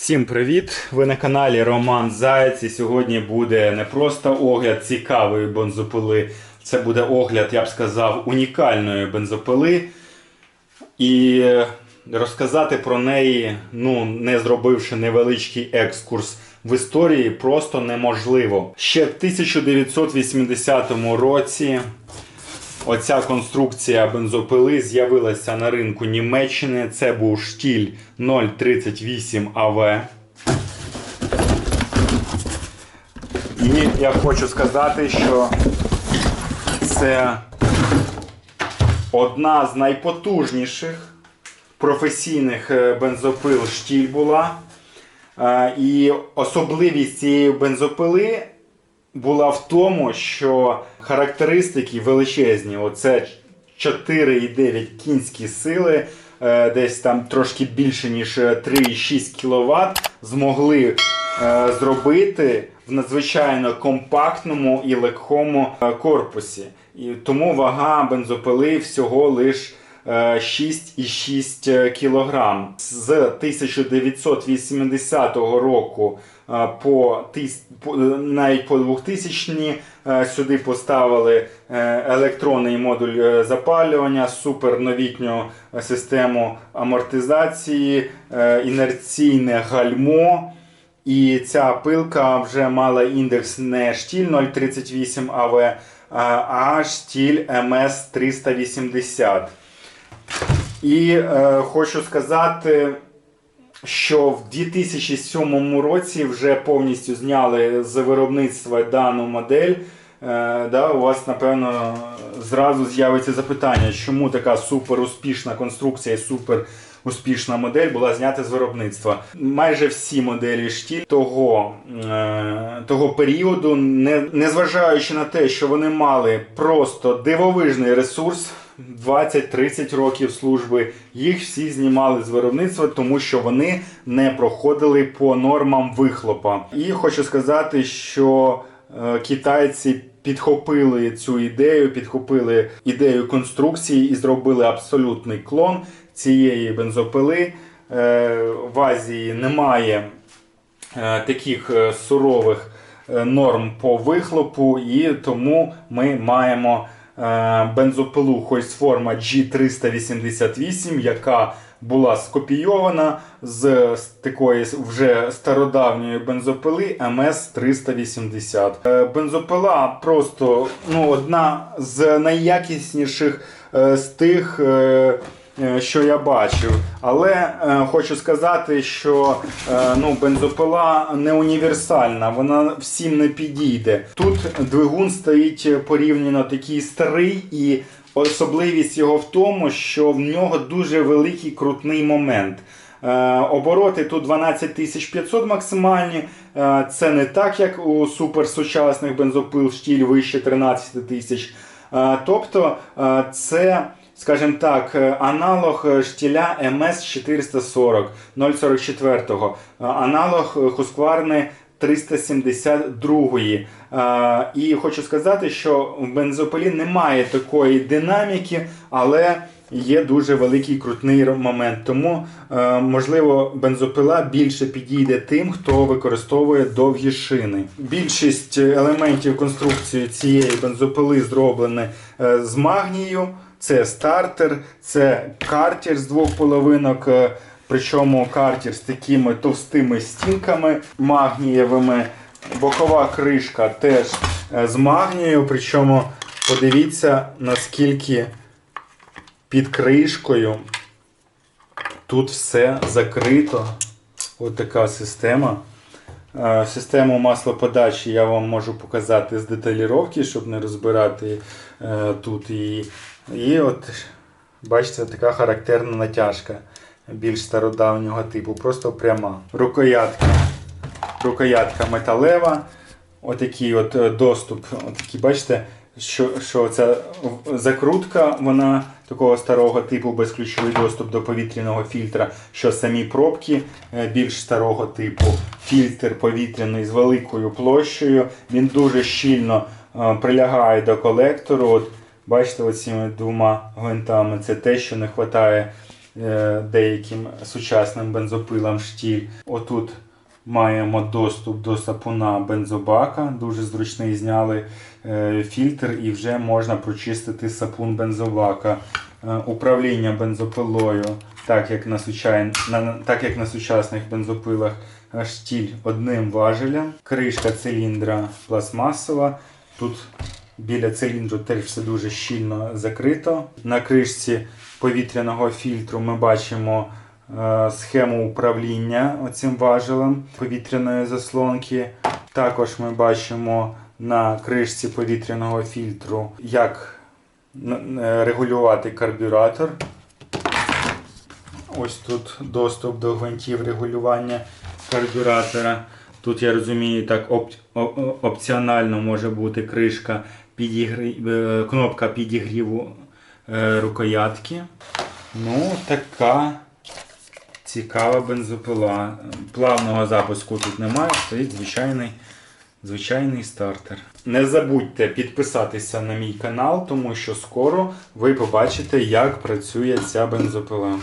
Всім привіт! Ви на каналі Роман Заєць. І сьогодні буде не просто огляд цікавої бензопили, це буде огляд, я б сказав, унікальної бензопили. І розказати про неї, ну, не зробивши невеличкий екскурс в історії, просто неможливо. Ще в 1980 році Оця конструкція бензопили з'явилася на ринку Німеччини. Це був штіль 038 АВ. І я хочу сказати, що це одна з найпотужніших професійних е, бензопил штіль була. Е, І особливість цієї бензопили була в тому, що характеристики величезні. Оце 4,9 кінські сили, е, десь там трошки більше, ніж 3,6 кВт, змогли е, зробити в надзвичайно компактному і легкому е, корпусі. І тому вага бензопили всього лиш е, 6,6 кг. З 1980 року е, по, по- навіть по 2000 е, сюди поставили е, електронний модуль е, запалювання, суперновітню е, систему амортизації, е, інерційне гальмо. І ця пилка вже мала індекс не штіль 038 АВ, а штіль МС 380. І е, хочу сказати, що в 2007 році вже повністю зняли з виробництва дану модель. Е, да, у вас, напевно, зразу з'явиться запитання, чому така супер успішна конструкція і супер успішна модель була знята з виробництва. Майже всі моделі штіль того, е, того періоду, не, незважаючи на те, що вони мали просто дивовижний ресурс. 20-30 років служби, їх всі знімали з виробництва, тому що вони не проходили по нормам вихлопа. І хочу сказати, що е, китайці підхопили цю ідею, підхопили ідею конструкції і зробили абсолютний клон цієї бензопили. Е, в Азії немає е, таких сурових норм по вихлопу, і тому ми маємо бензопилу Хойсформа G388, яка була скопійована з, такої вже стародавньої бензопили МС-380. Е, Бензопила просто ну, одна з найякісніших е, з тих. Е, що я бачив. Але е, хочу сказати, що е, ну, бензопила не універсальна, вона всім не підійде. Тут двигун стоїть порівняно такий старий, і особливість його в тому, що в нього дуже великий крутний момент. Е, Обороти тут 12500 максимальні. Е, Це не так, як у суперсучасних бензопил штіль вище 13 тисяч. Тобто це, Скажем, так, е, аналог е, штіля МС 440 044, е, аналог Хускварни 372-ї. І хочу сказати, що в бензопилі немає такої динаміки, але є дуже великий крутний момент. Тому, е, можливо, бензопила більше підійде тим, хто використовує довгі шини. Більшість елементів конструкції цієї бензопили зроблені е, з магнію. Це стартер, це картер з двох половинок. Е, Причому картер з такими товстими стінками магнієвими. Бокова кришка теж е, з магнією. Причому подивіться, наскільки під кришкою тут все закрито. Ось така система. Е, Систему маслоподачі я вам можу показати з деталіровки, щоб не розбирати е, тут її. І от, бачите, така характерна натяжка більш стародавнього типу, просто пряма. Рукоятка. Рукоятка металева. Отакий от е, доступ. Отакий, бачите, що, що ця закрутка, вона такого старого типу безключовий доступ до повітряного фільтра, що самі пробки е, більш старого типу. Фільтр повітряний з великою площею. Він дуже щільно е, прилягає до колектору. От, бачите, оціми двома гвинтами. Це те, що не вистачає деяким сучасним бензопилам штіль. Отут маємо доступ до сапуна бензобака, дуже зручний. Зняли е, фільтр і вже можна прочистити сапун бензобака. Е, Управління бензопилою, так як на, сучай... на, так як на сучасних бензопилах, е, штіль одним важелем, кришка циліндра пластмасова. Тут біля циліндру теж все дуже щільно закрито. На кришці повітряного фільтру ми бачимо е, схему управління оцим важелем повітряної заслонки. Також ми бачимо на кришці повітряного фільтру, як е, регулювати карбюратор. Ось тут доступ до гвинтів регулювання карбюратора. Тут я розумію, так оп- опціонально може бути кришка підігрі... е, кнопка підігріву рукоятки. Ну, така цікава бензопила. Плавного запуску тут немає, стоїть звичайний, звичайний стартер. Не забудьте підписатися на мій канал, тому що скоро ви побачите, як працює ця бензопила.